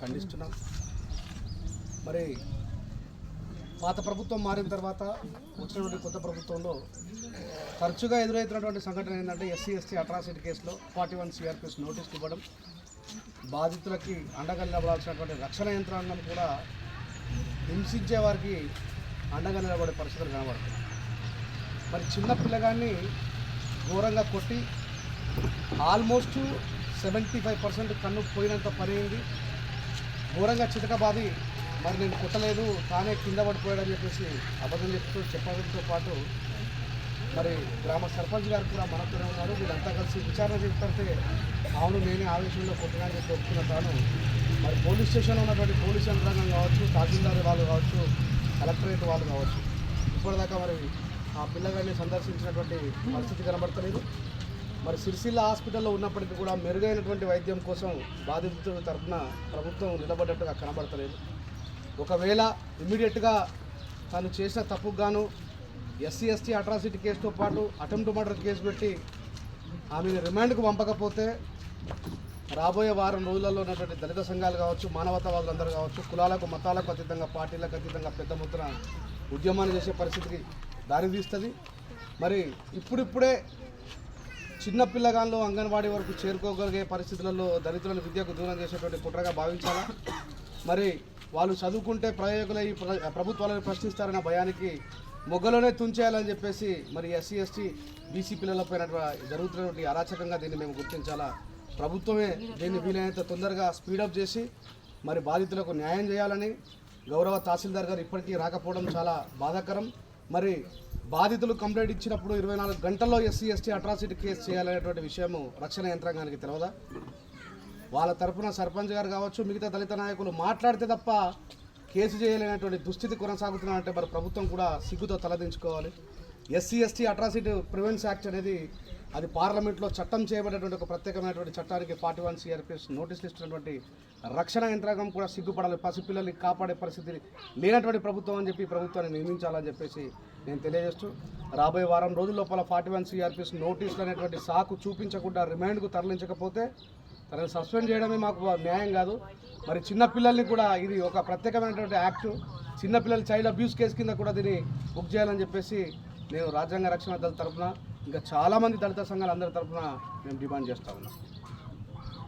ఖండిస్తున్నాం. మరి పాత ప్రభుత్వం మారిన తర్వాత వచ్చినటువంటి కొత్త ప్రభుత్వంలో తరచుగా ఎదురవుతున్నటువంటి సంఘటన ఏంటంటే ఎస్సీ ఎస్టీ అట్రాసిటీ కేసులో ఫార్టీ వన్ సిఆర్పిఎస్ నోటీసులు ఇవ్వడం బాధితులకి అండగా నిలబడాల్సినటువంటి రక్షణ యంత్రాంగం కూడా హింసించే వారికి అండగా నిలబడే పరిస్థితులు కనబడుతుంది మరి చిన్న పిల్లగాన్ని ఘోరంగా కొట్టి ఆల్మోస్ట్ సెవెంటీ ఫైవ్ పర్సెంట్ కన్ను పోయినంత పని అయింది. ఘోరంగా చితకబాది. మరి నేను కుట్టలేదు తానే కింద పడిపోయాడని చెప్పేసి అబద్ధం చెప్తూ చెప్పడంతో పాటు మరి గ్రామ సర్పంచ్ గారు కూడా మనతోనే ఉన్నారు. వీళ్ళంతా కలిసి విచారణ చేస్తుంటే అవును నేనే ఆవేశంలో కొట్టినా అని చెప్పి ఒప్పుకున్న తాను. మరి పోలీస్ స్టేషన్లో ఉన్నటువంటి పోలీస్ యంత్రాంగం కావచ్చు తహసీల్దార్ వాళ్ళు కావచ్చు కలెక్టరేట్ వాళ్ళు కావచ్చు ఇప్పటిదాకా మరి ఆ పిల్లగాడిని సందర్శించినటువంటి పరిస్థితి కనబడతలేదు. మరి సిరిసిల్ల హాస్పిటల్లో ఉన్నప్పటికీ కూడా మెరుగైనటువంటి వైద్యం కోసం బాధితుల తరఫున ప్రభుత్వం నిలబడ్డట్టుగా కనబడతలేదు. ఒకవేళ ఇమ్మీడియట్గా తను చేసిన తప్పుకు గాను ఎస్సీ ఎస్టీ అట్రాసిటీ కేసుతో పాటు అటెంప్ట్ మర్డర్ కేసు పెట్టి ఆమెను రిమాండ్కు పంపకపోతే రాబోయే వారం రోజులలో ఉన్నటువంటి దళిత సంఘాలు కావచ్చు మానవతావాదులందరూ కావచ్చు కులాలకు మతాలకు అతీతంగా పార్టీలకు అతీతంగా పెద్ద ముద్ర ఉద్యమాన్ని చేసే పరిస్థితికి దారితీస్తుంది. మరి ఇప్పుడిప్పుడే చిన్న పిల్లగాళ్ళు అంగన్వాడీ వరకు చేరుకోగలిగే పరిస్థితులలో దళితులను విద్యకు దూరం చేసేటువంటి కుట్రగా భావించాలా? మరి వాళ్ళు చదువుకుంటే ప్రయోగులై ప్ర- ప్రభుత్వాలను ప్రశ్నిస్తారన్న భయానికి మొగ్గలోనే తుంచేయాలని చెప్పేసి మరి ఎస్సీ ఎస్టీ బీసీ పిల్లలపైన జరుగుతున్నటువంటి అరాచకంగా దీన్ని మేము గుర్తించాలా? ప్రభుత్వమే దీన్ని వీలైనంత తొందరగా స్పీడప్ చేసి మరి బాధితులకు న్యాయం చేయాలని గౌరవ తహసీల్దార్ గారు ఇప్పటికీ రాకపోవడం చాలా బాధాకరం. మరి బాధితులు కంప్లైంట్ ఇచ్చినప్పుడు ఇరవై నాలుగు గంటల్లో ఎస్సీ ఎస్టీ అట్రాసిటీ కేసు చేయాలనేటువంటి విషయము రక్షణ యంత్రాంగానికి తెలియదా వాళ్ళ తరపున సర్పంచ్ గారు కావచ్చు మిగతా దళిత నాయకులు మాట్లాడితే తప్ప కేసు చేయలేనటువంటి దుస్థితి కొనసాగుతున్నారంటే మరి ప్రభుత్వం కూడా సిగ్గుతో తలదించుకోవాలి. SC ST atrocity prevention act అనేది అది పార్లమెంట్లో చట్టం చేయబడినటువంటి ఒక ప్రత్యేకమైనటువంటి చట్టానికి ఫార్టీ వన్ సిఆర్పిఎస్ నోటీసులు ఇస్తున్నటువంటి రక్షణ యంత్రాంగం కూడా సిగ్గుపడాలి. పసిపిల్లల్ని కాపాడే పరిస్థితి లేనటువంటి ప్రభుత్వం అని చెప్పి ప్రభుత్వాన్ని నియమించాలని చెప్పేసి నేను తెలియజేస్తూ రాబోయే వారం రోజుల లోపల ఫార్టీ వన్ సిఆర్పిఎస్ నోటీసులు అనేటువంటి సాకు చూపించకుండా రిమాండ్కు తరలించకపోతే తనని సస్పెండ్ చేయడమే మాకు న్యాయం కాదు. మరి చిన్నపిల్లల్ని కూడా ఇది ఒక ప్రత్యేకమైనటువంటి యాక్ట్. చిన్నపిల్లల చైల్డ్ అబ్యూస్ కేసు కింద కూడా దీన్ని బుక్ చేయాలని చెప్పేసి నేను రాజ్యాంగ రక్షణ దళ తరఫున ఇంకా చాలామంది దళిత సంఘాలు అందరి తరఫున మేము డిమాండ్ చేస్తా ఉన్నాం.